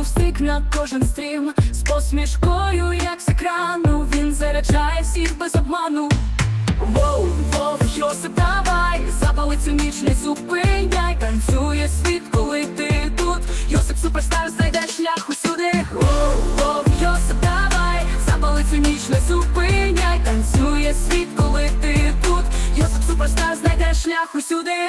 був стик на кожен стрім. З посмішкою, як з екрану Він заряджає всіх без обману. Воу, воу, Йосип, давай Запали цю ніч, не зупиняй. Танцює світ, коли ти тут. Йосип суперстар, знайде шлях усюди. Воу, воу, Йосип, давай Запали цю ніч, не зупиняй. Танцює світ, коли ти тут. Йосип суперстар, знайде шлях усюди.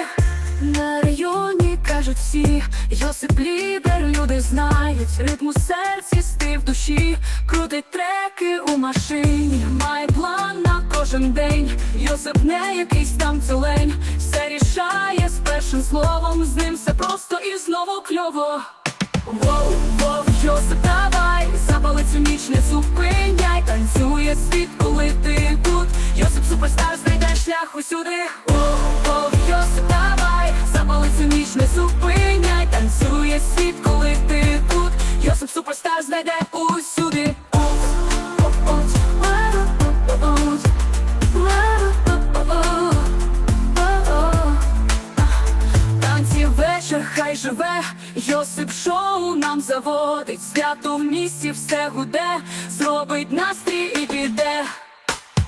На районі кажуть всі, Йосип лідер, люди знають, ритм у серці, стив душі, крутить треки у машині, має план на кожен день. Йосип не якийсь там целень, все рішає з першим словом, з ним все просто і знову кльово. Воу, воу, Йосип, давай, запали цю ніч, не зупиняй, танцює світ, коли ти тут. Йосип суперстар, знайде шлях усюди. Воу, запали не зупиняй, танцює світ, коли ти тут. Йосип суперстар, знайде усюди. Танці вечір, хай живе, Йосип шоу нам заводить, свято в місті все гуде, зробить настрій і піде.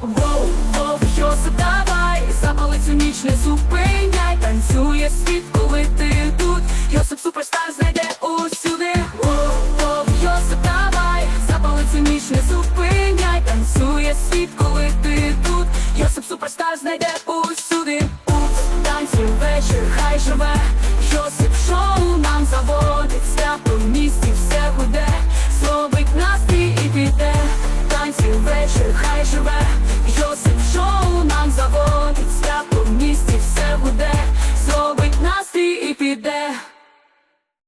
Воу, воу, Йосип, давай, запали цю ніч, не зупиняй, танцює світ, танцює світ, коли ти тут. Йосип суперстар знайде